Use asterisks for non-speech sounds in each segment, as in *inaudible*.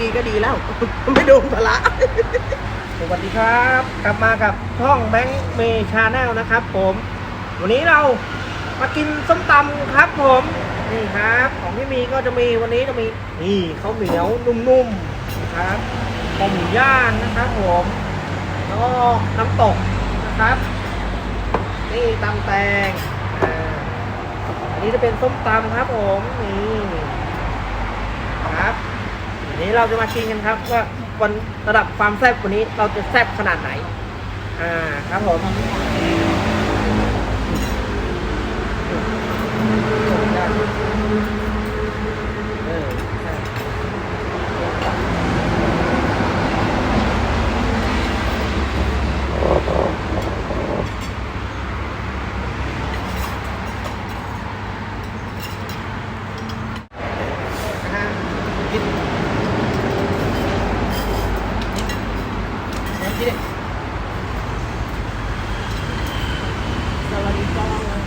มีก็ดีแล้ว ไม่โดนภาระสวัสดีครับ กลับมากับช่องแบงค์เมชาแนลนะครับผม วันนี้เรามากินส้มตำครับผมนี่ครับ ของที่มีก็จะมีวันนี้จะมีนี่ข้าวเหนียวนุ่มๆนะครับข้าวหมูย่างนะครับผมแล้วก็น้ำตกนะครับ นี่ตำแตงอันนี้จะเป็นส้มตำครับผมนี่ นนี้เราจะมาชิมกันครับว่าวันระดับความแซ่บวันนี้เราจะแซ่บขนาดไหน อ่าครับผมเออใช่นะฮะกินน้ำกินดิ สวัสดีกอง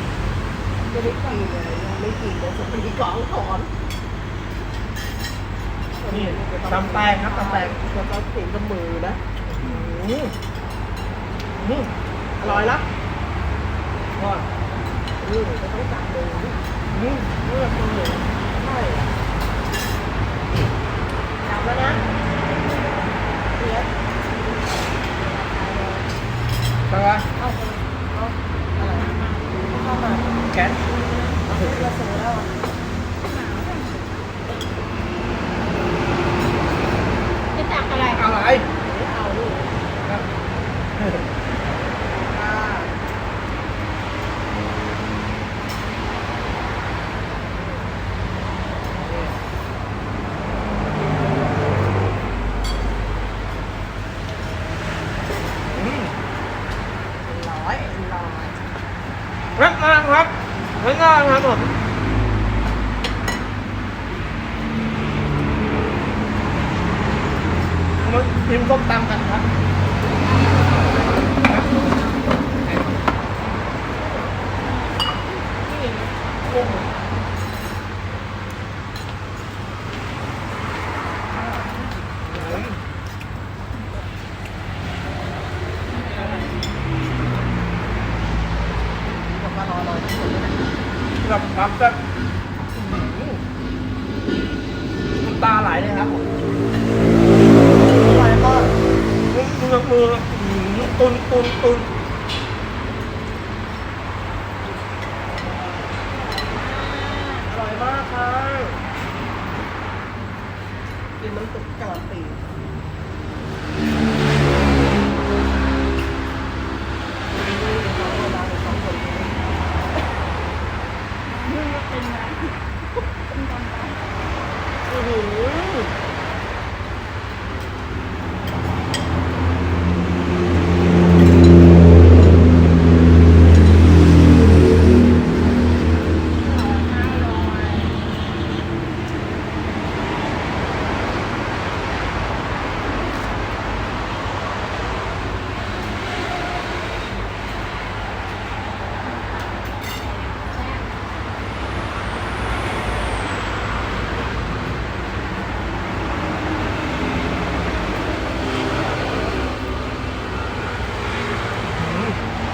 ไม่ได้กินเลยยังไม่กินเลยสวัสดีกองถอนนี่ตำแตงครับตำแตงแล้วก็ติดกับมือนะอืมอืมอร่อยละก็นี่ก็ต้องจับมือนี่อืมเลือดมือใช่จับแล้วนะเสียไปวะเอาเอาอะไรเข้ามา แกนเราเสร็จแล้วอะ จะตักอะไร อะไร ไม่เอาลูก ครับ อ่า อืม ร้อยร้อย รักงานครับรักงานครับผมมาชิมส้มตำกันครับ บอกว่ารอรอที่สุดเลยนะ กั Yeah.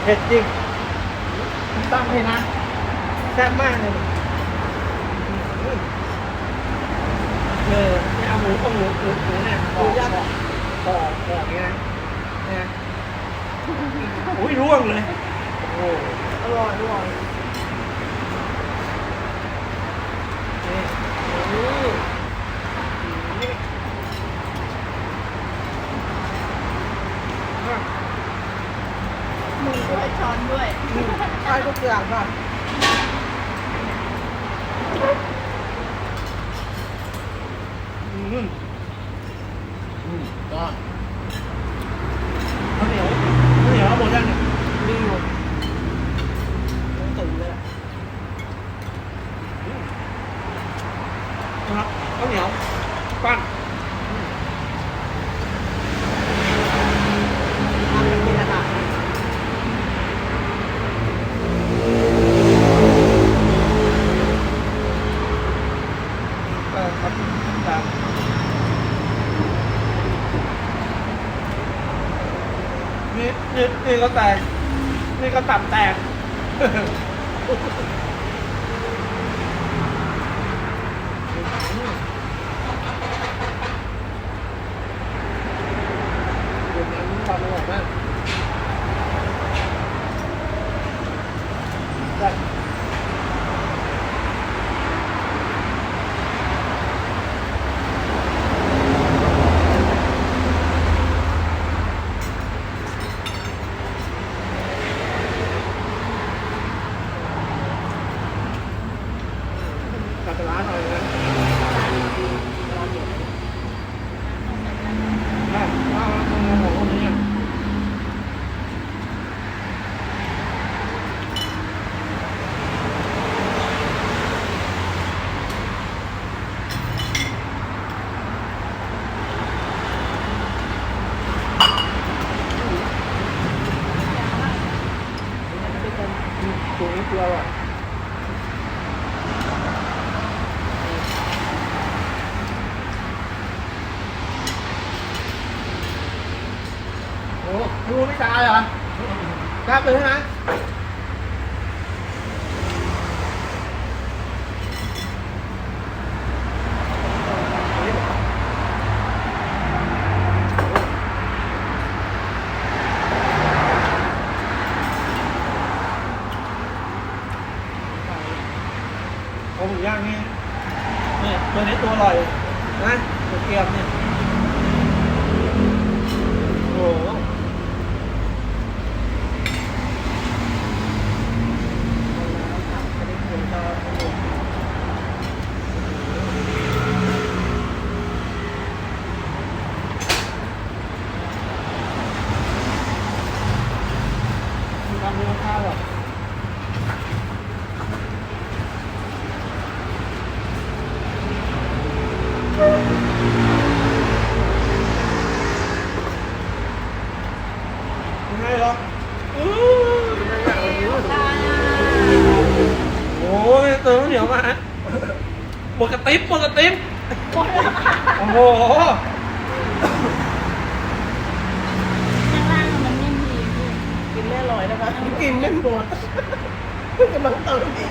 ผ็ดจริงตั้งให้นะแซ่บมากเลยอื้อเออไม่เอาหมูเอาหมูหมูหมูเนี่ยหมูย่างปอกปอกอย่างเงี้ยนะเนี่ยโอ้ยร่วงเลยโอ้อร่อยอร่อยนี่อืมนี่อะ มือด้วย ช้อนด้วยใช่ทุกอย่างค่ะอืมอืมก็ข้าวเหนียว Có. หมูย่างนี่นี่ตัวนี้ตัวอร่อยนะตัวเกียมเนี่ยโอ้ เลยหรอโอ้ยเติมเหนียวมาหมดกระติ๊บหมดกระติ๊บโอ้โหข้างล่างมันยิ่งดีกินไม่ลอยนะคะกินไม่หมดกำลังเติมอีก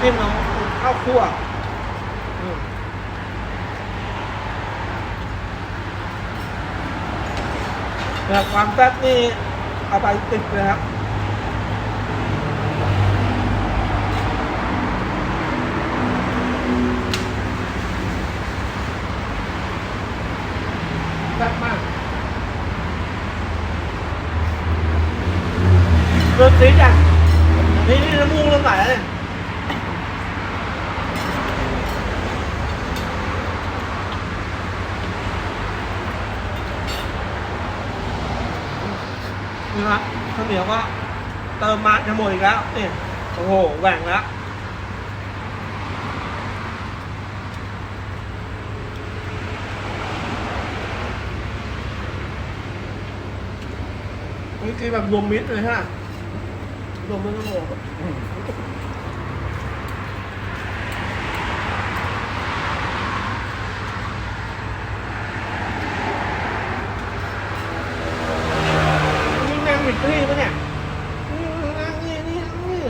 จิ้มน้องข้าวคั่วเนี่ยความแซ่บนี่เอาไปติดเลยครับ ซีดอะนี่นี่น้ำมูกเริ่มไหลแล้วเนี่ยนี่ครับข้าวเหนียวก็เติมมาจะหมดอีกแล้วนี่โอ้โหแหว่งแล้วนี่คือแบบรวมมิตรเลยฮะ รวมมิตรทั้งหมดนี่นั่งมิดที่ปะเนี่ยนี่นั่งนี่นี่นี่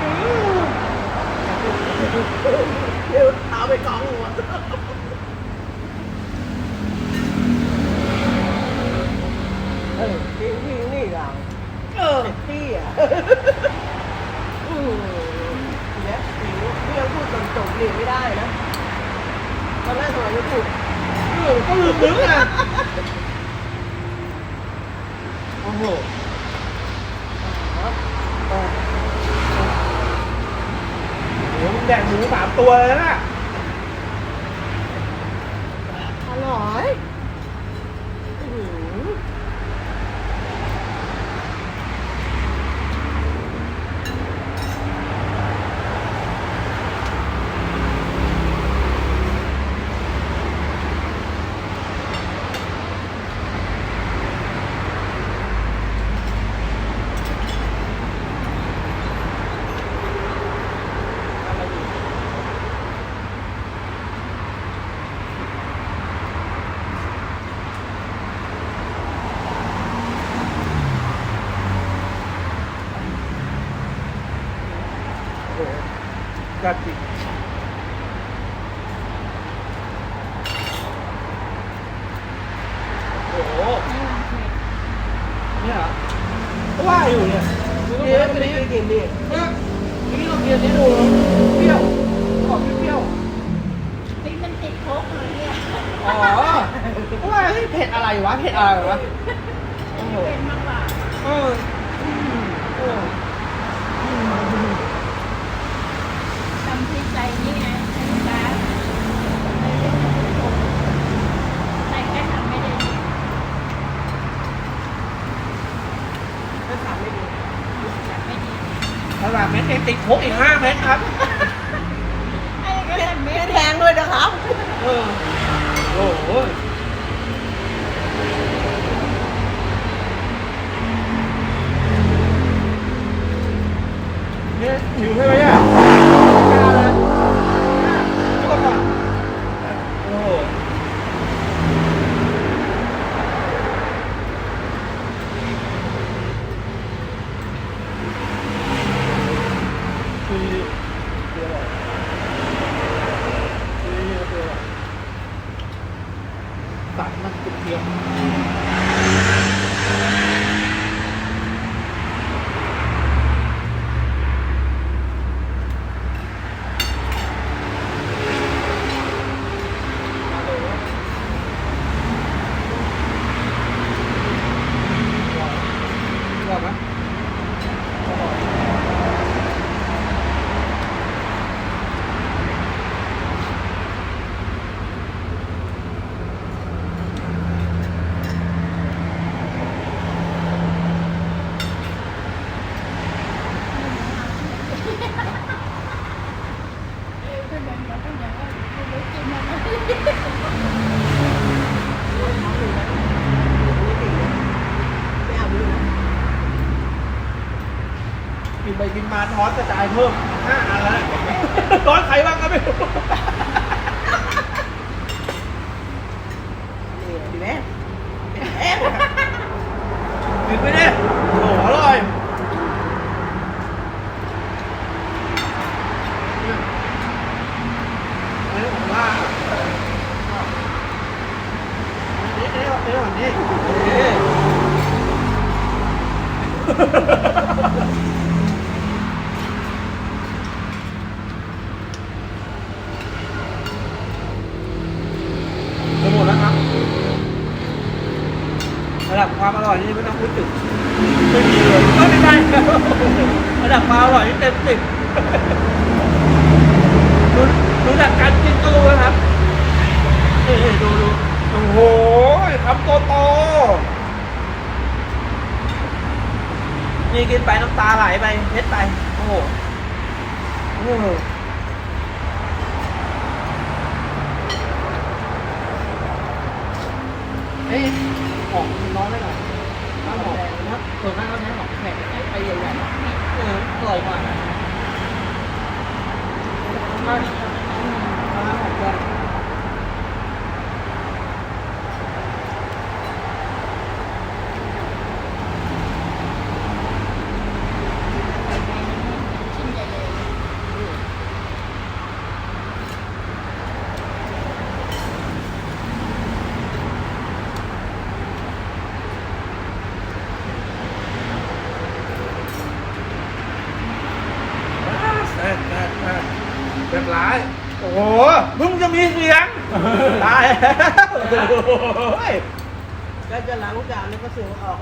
อืม เดี๋ยวเอาไปกองหมดเออพี่พี่นี่เรา เออพี่อะอืมเนี่ยผิวพี่ยังพูดตรงๆเรียนไม่ได้นะตอนแรกสมัยจะพูดเออก็ลืมนึกอะโอ้โหเออโหมึงแดกหมูสามตัวเลยนะอร่อยอื้อหือ โอ้โหกัดจิโอ้โห ไม่ลองเผ็ด เนี่ยเหรอก็ ว่าอยู่เนี่ยเดี๋ยวไม่ได้กินดิเนี่ยนี่เราเรียนนี้ดูเปรี้ยวขอบเปรี้ยวพริกมันติดโคกเลยเนี่ยอ๋อว่าเฮ้ยเผ็ดอะไรวะเผ็ดอะไรวะโอ้โหเป็นมากกว่าเอออืมเออทำพริกใส่นี่ไงใส่ลูกค้าใส่แค่ทำไม่ได้ดี ถ้าทำไม่ดี ทำไม่ดี ตลาดเม็ดเองติดคุกอีกห้าเม็ดครับไอ้ก็แต่ไม่ไม่ได้แพงด้วยนะครับ เออโอ้โหเนี่ยหิวใช่ไหมเนี่ยกล้าเลยจุกก่อนโอ้โหคือคืออะไรคือคืออะไรตัดมันกุเทียมอร่อยไหมอร่อย กินไปกินมาทอสกระจายเพิ่ม ต็มสิบรู้รู้จักกันกินตู้ไหมครับเออดูดูโอ้โหคำโตโตมีกินไปน้ำตาไหลไปเพ็ดไป โอ้โห แล้วจะล้างกุญากแล้วก็เสือออก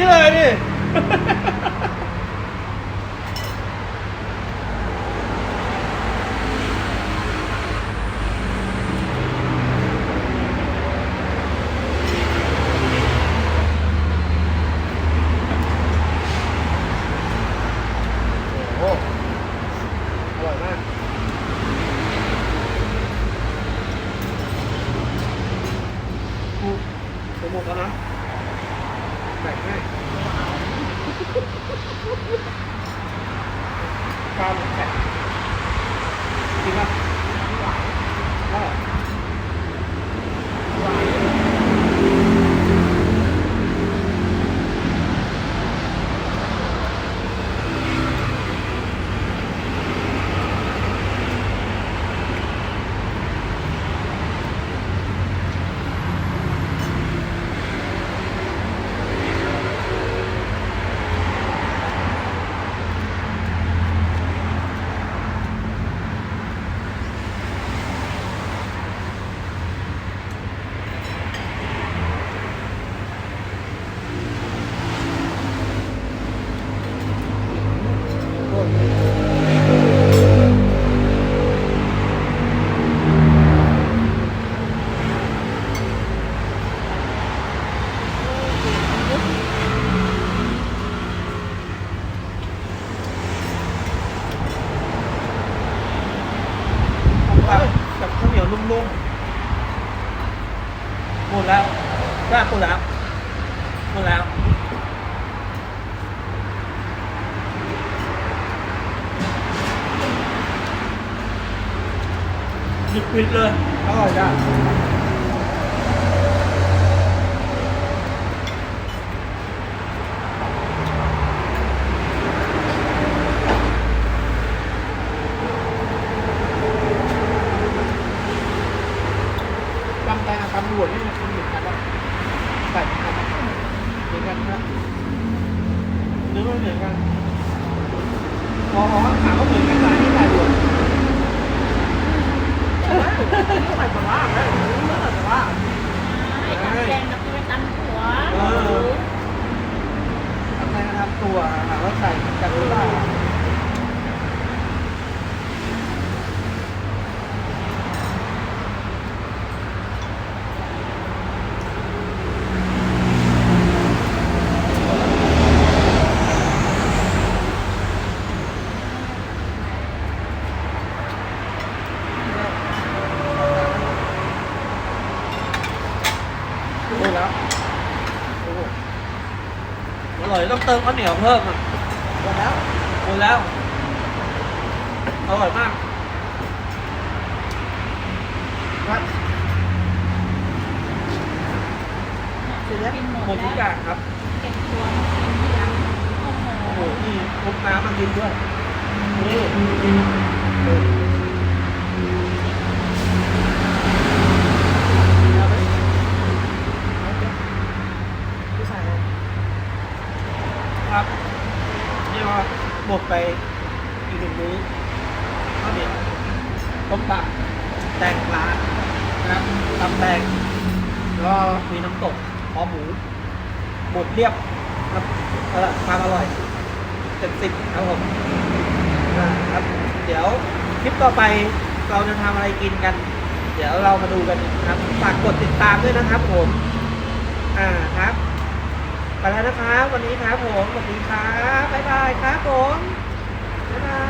aí, Lari? *laughs* করবে ชีวิตเลย ต้องเติมข้าวเหนียวเพิ่มอะหมดแล้วหมดแล้วอร่อยมากครับเสร็จแล้วกินหมดหมดทุกอแล้วย่างครับเก็บตัวมากินที่ร้านโอ้โหโอ้โหนี่พกน้ำมากินด้วยนี่เอาไหม ผู้ชายเลย ครับนี่ก็หมดไปอีกหนึ่งมื้อข้าวเหนียวต้มปลาแตงปลานะครับตำแตงแล้วก็มีน้ำตกคอหมู หมดเรียบครับเออความอร่อยเต็มสิบครับผมอ่าครับ เดี๋ยวคลิปต่อ ไปเราจะทำอะไรกินกัน เดี๋ยวเรามาดูกันนะครับฝากกดติดตามด้วยนะครับ ผม อ่าครับไปแล้วนะครับ วันนี้ครับผมสวัสดีครับบ๊ายบายครับผมบ๊ายบาย